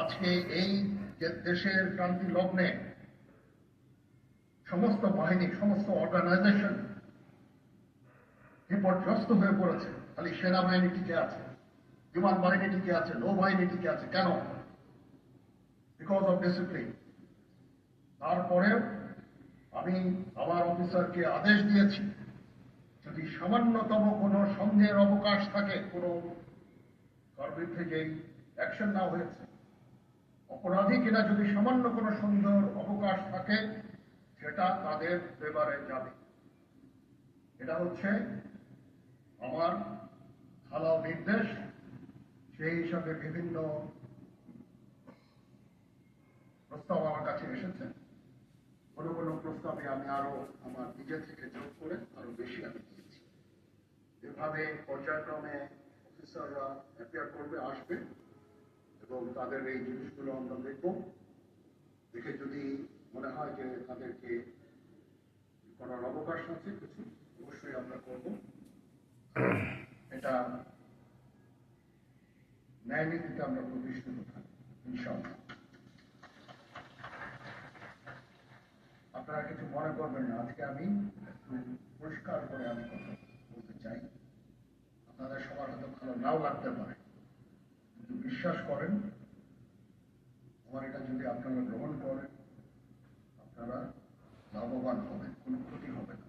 আজকে এই দেশের ক্রান্তি লগ্নে সমস্ত বাহিনী, সমস্ত অর্গানাইজেশন বিপর্যস্ত হয়ে পড়েছে। খালি সেনাবাহিনী টিকে আছে, বিমান বাহিনী টিকে আছে, নৌবাহিনী টিকে আছে। কেন? বিকজ অফ ডিসিপ্লিন তারপরেও আমি আমার অফিসারকে আদেশ দিয়েছি, যদি সামান্যতম কোনো সন্দেহের অবকাশ থাকে, কোনো বিরুদ্ধে যেই অ্যাকশন নেওয়া হয়েছে। অপরাধী কিনা যদি সামান্য কোনো সন্দেহের অবকাশ থাকে, সেটা তাদের ব্যাপারে যাবে। এটা হচ্ছে আমার হালাল নির্দেশ, সেই হিসাবে বিভিন্ন প্রস্তাব আমার কাছে এসেছে। কোনো কোনো প্রস্তাবে আমি আরও আমার নিজে থেকে যোগ করে আরও বেশি আমি দিয়েছি। এভাবে পর্যায়ক্রমে অফিসাররা অ্যাপিয়ার করবে, আসবে। এবং তাদের এই জিনিসগুলো আমরা দেখব। দেখে যদি মনে হয় যে তাদেরকে করার অবকাশ আছে কিছু, অবশ্যই আমরা করব। এটা ন্যায় নীতিতে আমরা প্রতিষ্ঠিত থাকি আপনারা কিছু মনে করবেন না, আজকে আমি পরিষ্কার করে আমি কথা বলতে চাই। আপনাদের সবার হয়তো ভালো নাও লাগতে পারে, কিন্তু বিশ্বাস করেন আমার এটা যদি আপনারা গ্রহণ করেন আপনারা লাভবান হবেন কোনো ক্ষতি হবে না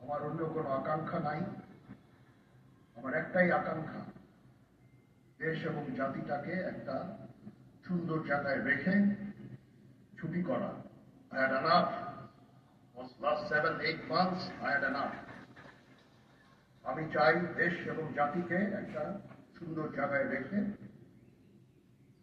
আমার অন্য কোনো আকাঙ্ক্ষা নাই আমার একটাই আকাঙ্ক্ষা দেশ এবং জাতিটাকে একটা সুন্দর জায়গায় রেখে ছুটি করা I had enough. Was last seven, eight months, I had. আমি চাই দেশ এবং জাতিকে একটা সুন্দর জায়গায় রেখে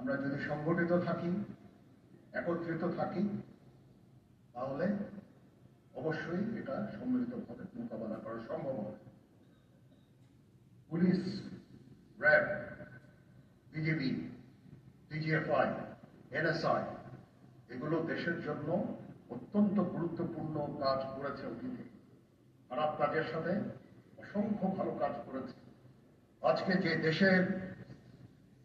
আমরা যদি সংগঠিত থাকি, একত্রিত থাকি, তাহলে অবশ্যই এটা সম্মিলিতভাবে মোকাবেলা করা সম্ভব হবে। Police, RAB BJP DGFI, NSI, এগুলো দেশের জন্য অত্যন্ত গুরুত্বপূর্ণ কাজ করেছে অতীতে। খারাপ কাজের সাথে অসংখ্য ভালো কাজ করেছে। আজকে যে দেশের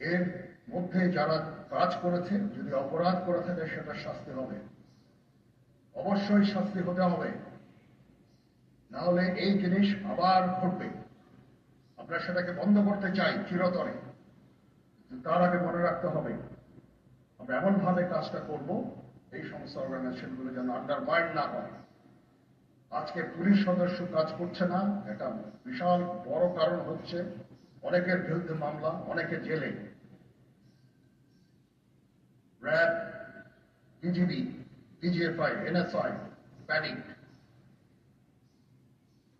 এর মধ্যে যারা কাজ করেছে যদি অপরাধ করে থাকে, সেটা শাস্তি হবে। অবশ্যই শাস্তি হতে হবে। না হলে এই জিনিস আবার ঘটবে। আমরা সেটাকে বন্ধ করতে চাই চিরতরে। তার আগে মনে রাখতে হবে, আমরা এমন ভাবে কাজটা করব, এই সমস্ত অর্গানাইজেশনগুলো যেন আন্ডারমাইন্ড না হয়। আজকে পুলিশ সদস্য কাজ করছে না, এটা বিশাল বড় কারণ হচ্ছে। অনেকের বিরুদ্ধে মামলা অনেকে জেলে। RAB, BGB DGFI NSI, panic.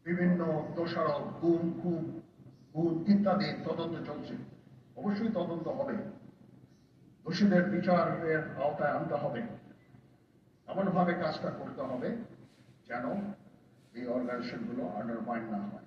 বিভিন্ন দোষারোপ, গুম, খুন খুন ইত্যাদি তদন্ত চলছে। অবশ্যই তদন্ত হবে। দোষীদের বিচারের আওতায় আনতে হবে। এমনভাবে কাজটা করতে হবে যেন এই অর্গানাইজেশনগুলো আন্ডারমাইন না হয়।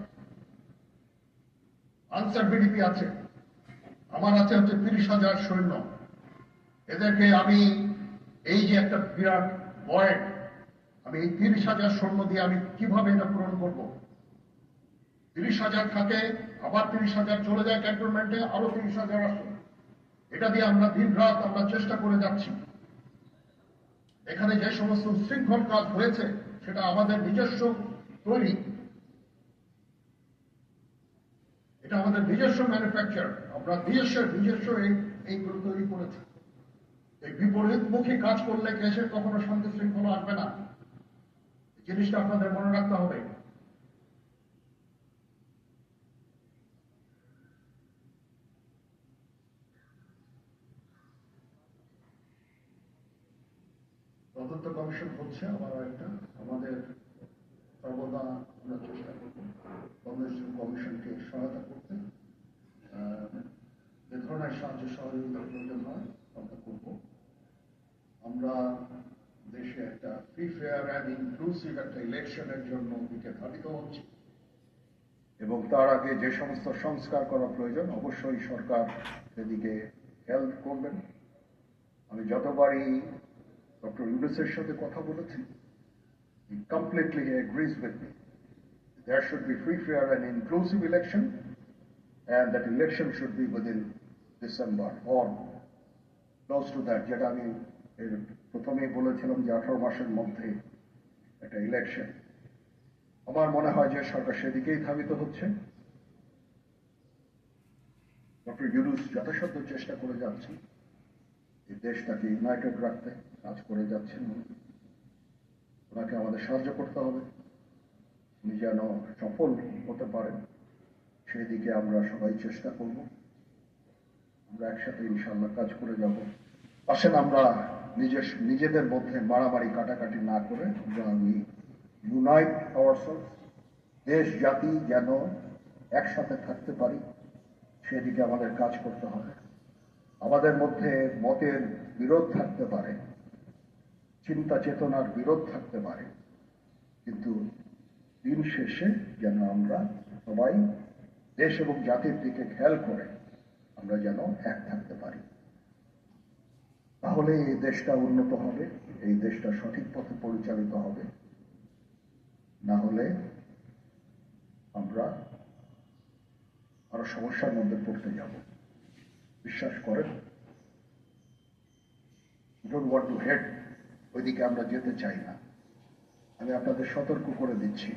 আনসার বিডিপি আছে। আমার আছে হচ্ছে তিরিশ হাজার সৈন্য। এদেরকে আমি এই যে একটা বিরাট ভয়েড আমি এই তিরিশ হাজার সৈন্য দিয়ে আমি কীভাবে এটা পূরণ করব? তিরিশ হাজার থাকে, আবার তিরিশ হাজার চলে যায় ক্যান্টনমেন্টে, আরও তিরিশ হাজার আসে। এটা দিয়ে আমরা দিন রাত আমরা চেষ্টা করে যাচ্ছি। এখানে যে সমস্ত শৃঙ্খল কাজ হয়েছে, সেটা আমাদের নিজস্ব তৈরি এটা আমাদের নিজস্ব ম্যানুফ্যাকচার আমরা নিজস্ব নিজস্ব এই এইগুলো তৈরি করেছি। এই বিপরীতমুখী কাজ করলে দেশে কখনো শান্তি শৃঙ্খলা আসবে না। জিনিসটা আপনাদের মনে রাখতে হবে। তদন্ত কমিশন হচ্ছে আমার একটা। আমাদের সর্বদা আমরা চেষ্টা কমিশনকে সহায়তা করতে ধরনের সাহায্য সহযোগিতা প্রয়োজন হয়, আমরা করব। আমরা দেশে একটা ফ্রি ফেয়ার অ্যান্ড ইনক্লুসিভ একটা ইলেকশনের জন্য দিকে হচ্ছে। এবং তার আগে যে সমস্ত সংস্কার করা প্রয়োজন, অবশ্যই সরকার সেদিকে হেল্প করবেন। আমি যতবারই ডক্টর ইউনুসের সাথে কথা বলেছি completely agrees with me. There should be free, fair and inclusive election and that election should be within December or close to that. যেটা আমি প্রথমেই বলেছিলাম যে আঠারো মাসের মধ্যে একটা ইলেকশন আমার মনে হয় যে সরকার সেদিকেই ধাবিত হচ্ছে। ডক্টর ইউনুস যথাসাধ্য চেষ্টা করে যাচ্ছি এই দেশটাকে ইউনাইটেড রাখতে কাজ করে যাচ্ছেন। ওনাকে আমাদের সাহায্য করতে হবে। উনি যেন সফল হতে পারেন, সেদিকে আমরা সবাই চেষ্টা করব। আমরা একসাথে ইনশাল্লাহ কাজ করে যাব। আসেন আমরা নিজের, নিজেদের মধ্যে মারামারি কাটাকাটি না করে আমি ইউনাইট আওয়ারসেলস দেশ, জাতি যেন একসাথে থাকতে পারি, সেদিকে আমাদের কাজ করতে হবে। আমাদের মধ্যে মতের বিরোধ থাকতে পারে চিন্তা চেতনার বিরোধ থাকতে পারে, কিন্তু দিন শেষে যেন আমরা সবাই দেশ এবং জাতির দিকে খেয়াল করে আমরা যেন এক থাকতে পারি। তাহলে এই দেশটা উন্নত হবে, এই দেশটা সঠিক পথে পরিচালিত হবে। না হলে আমরা আরও সমস্যার মধ্যে পড়তে যাব। বিশ্বাস করেন ডোন্ট ওয়ান্ট টু হেড ওইদিকে আমরা যেতে চাই না। আমি আপনাদের সতর্ক করে দিচ্ছি।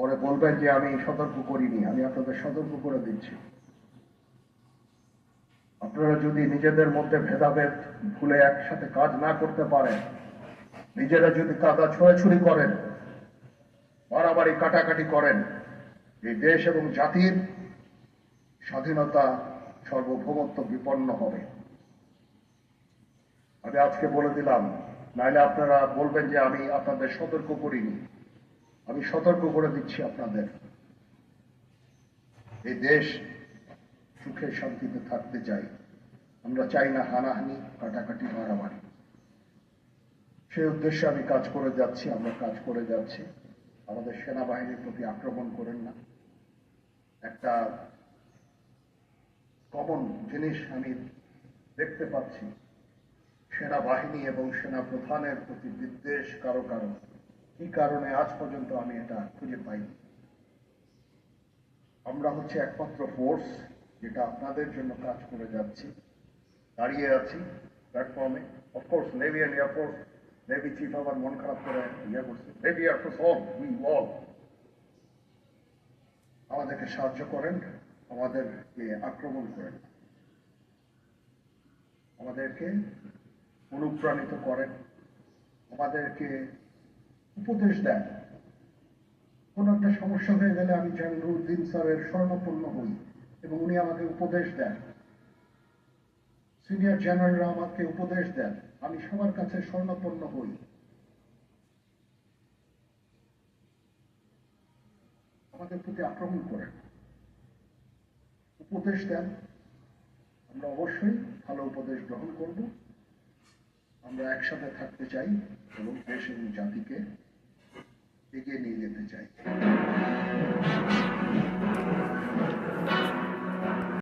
পরে বলবেন যে আমি সতর্ক করিনি, আমি আপনাদের সতর্ক করে দিচ্ছি। আপনারা যদি নিজেদের মধ্যে ভেদাভেদ ভুলে একসাথে কাজ না করতে পারেন, নিজেরা যদি কাদা ছোঁয়াছুরি করেন, মারামারি কাটাকাটি করেন, এই দেশ এবং জাতির স্বাধীনতা সর্বভৌমত্ব বিপন্ন হবে। আমি আজকে বলে দিলাম, নাইলে আপনারা বলবেন যে আমি আপনাদের সতর্ক করিনি। আমি সতর্ক করে দিচ্ছি আপনাদের। এই দেশ সুখে শান্তিতে থাকতে চাই। আমরা চাই না হানাহানি, কাটাকাটি, মারামারি। সেই উদ্দেশ্যে আমি কাজ করে যাচ্ছি, আমরা কাজ করে যাচ্ছি। আমাদের সেনাবাহিনীর প্রতি আক্রমণ করেন না। একটা কমন জিনিস আমি দেখতে পাচ্ছি। সেনাবাহিনী এবং সেনা প্রধানের প্রতি বিদ্বেষ কারও কারও কি কারণে আজ পর্যন্ত আমি এটা খুঁজে পাইনি। আমরা হচ্ছে একমাত্র ফোর্স যেটা আপনাদের জন্য কাজ করে যাচ্ছি। দাঁড়িয়ে আছি প্ল্যাটফর্মে of course navy and air force navy chief আবার মন খারাপ করে ইয়ে করছে। Navy air force all we all আমাদেরকে সাহায্য করেন, আমাদেরকে আক্রমণ করেন। আমাদেরকে অনুপ্রাণিত করেন। আমাদেরকে উপদেশ দেন কোন একটা সমস্যা হয়ে গেলে আমি জামিলুদ্দিন স্যারের স্বর্ণপূর্ণ হই এবং উনি আমাকে উপদেশ দেন। সিনিয়র জেনারেলরা আমাকে উপদেশ দেন। আমি সবার কাছে স্বর্ণপন্ন হই। আমাদের প্রতি আক্রমণ করেন। উপদেশ দেন। আমরা অবশ্যই ভালো উপদেশ গ্রহণ করব। আমরা একসাথে থাকতে চাই এবং দেশ এবং জাতিকে नहीं लेना चाहिए।